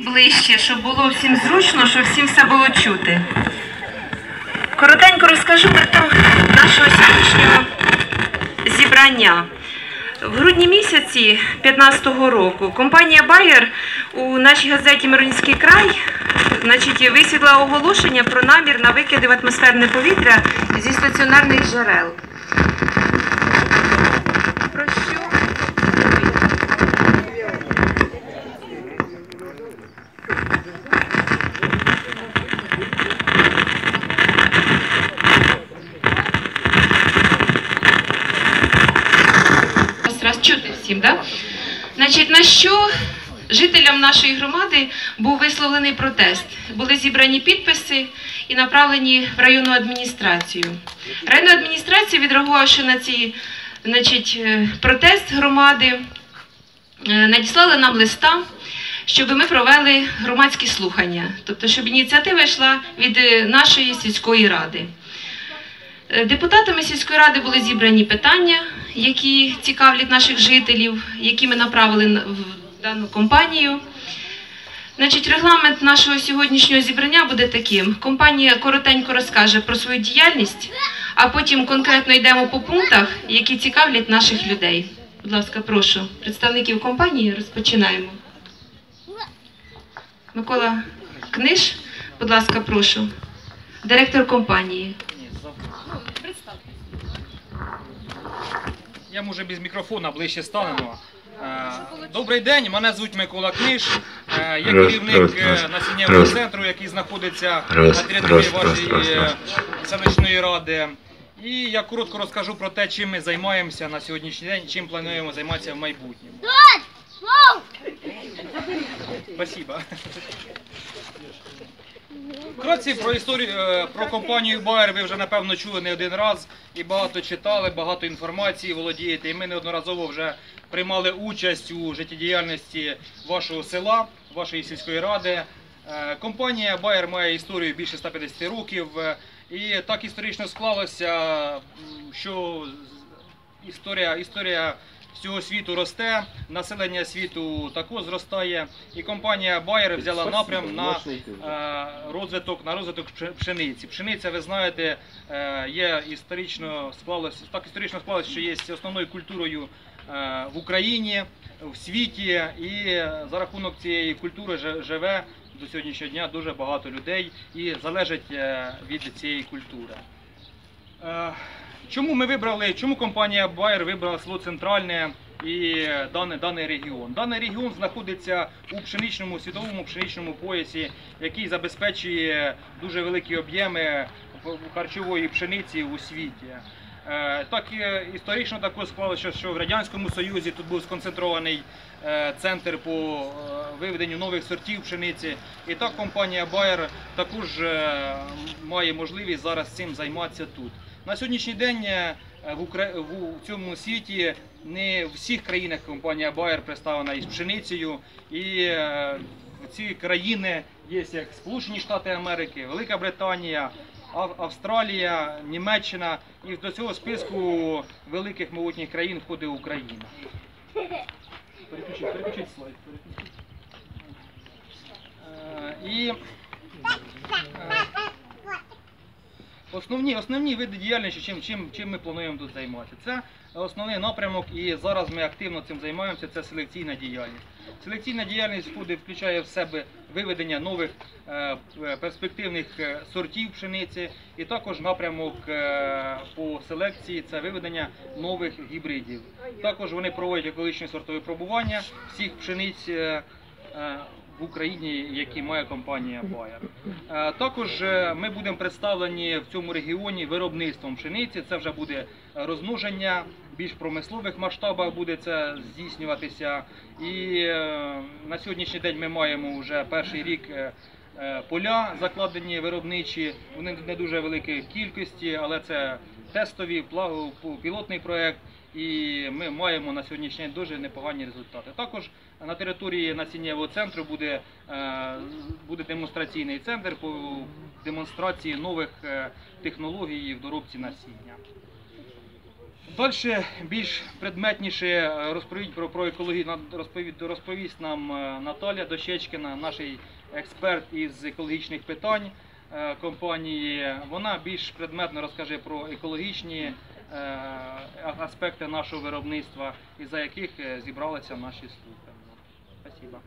ближче, щоб було всім зручно, щоб всім все було чути. Коротенько розкажу про нашого сьогоднішнього зібрання. В грудні місяці 2015 року компанія Bayer у нашій газеті Миронівський край значить, висвітла оголошення про намір на викиди в атмосферне повітря зі стаціонарних джерел. Чути всім, да? Значить, на що жителям нашої громади був висловлений протест? Були зібрані підписи і направлені в районну адміністрацію. Районна адміністрація, відреагувавши на ці значить, е, протест громади, е, надіслали нам листа, щоб ми провели громадські слухання, тобто, щоб ініціатива йшла від е, нашої сільської ради. Депутатами сільської ради були зібрані питання, які цікавлять наших жителів, які ми направили в дану компанію. Значить, регламент нашого сьогоднішнього зібрання буде таким: компанія коротенько розкаже про свою діяльність, а потім конкретно йдемо по пунктах, які цікавлять наших людей. Будь ласка, прошу представників компанії розпочинаємо. Микола Книж, будь ласка, прошу. Директор компанії. Я може без мікрофона ближче станемо. Е, Добрий день, мене звуть Микола Книж. Е, Я керівник е, насіннєвого центру, який знаходиться на території вашої селищної ради. І я коротко розкажу про те, чим ми займаємося на сьогоднішній день, чим плануємо займатися в майбутньому. Спасибо. Вкратці про історію е, про компанію Bayer ви вже напевно чули не один раз і багато читали, багато інформації володієте. І ми неодноразово вже приймали участь у життєдіяльності вашого села, вашої сільської ради. Е, Компанія Bayer має історію більше 150 років. е, І так історично склалося, що історія, історія всього світу росте, населення світу також зростає. І компанія Bayer взяла напрям на е, розвиток на розвиток пшениці. Пшениця, ви знаєте, е, є історично склалось, так історично склалось, що є основною культурою е, в Україні, в світі, і за рахунок цієї культури жи- живе до сьогоднішнього дня дуже багато людей і залежить від цієї культури. Чому ми вибрали, чому компанія Bayer вибрала село Центральне і даний, даний регіон? Даний регіон знаходиться у пшеничному світовому пшеничному поясі, який забезпечує дуже великі об'єми харчової пшениці у світі. Е, Так і історично також склалося, що в Радянському Союзі тут був сконцентрований е, центр по е, виведенню нових сортів пшениці. І так компанія Bayer також е, має можливість зараз цим займатися тут. На сьогоднішній день е, в, цьому світі не в всіх країнах компанія Bayer представлена із пшеницею. І е, ці країни є як Сполучені Штати Америки, Велика Британія, Австралія, Німеччина. І до цього списку великих могутніх країн входить Україна. Переключіть, переключіть слайд. переключіть. Е, І е, Основні, основні види діяльності, чим, чим, чим ми плануємо тут займатися. Це основний напрямок, і зараз ми активно цим займаємося. Це селекційна діяльність. Селекційна діяльність входить, включає в себе виведення нових е, перспективних е, сортів пшениці, і також напрямок е, по селекції це виведення нових гібридів. Також вони проводять екологічні сортові пробування всіх пшениць. е, е, в Україні, які має компанія Bayer. Е, Також е, ми будемо представлені в цьому регіоні виробництвом пшениці. Це вже буде розмноження, більш промислових масштабах буде це здійснюватися. І е, на сьогоднішній день ми маємо вже перший рік. Поля закладені виробничі, вони не дуже великої кількості, але це тестові пілотний проект, і ми маємо на сьогоднішній день дуже непогані результати. Також на території насіннєвого центру буде е, буде демонстраційний центр по демонстрації нових е, технологій в доробці насіння. Далі більш предметніше е, розповідь про про екологію розповість, розповість нам Наталя Дощечкіна, наш експерт із екологічних питань компанії. Вона більш предметно розкаже про екологічні. Е, аспекти нашого виробництва, і за яких е, зібралися наші слухання. Спасибо.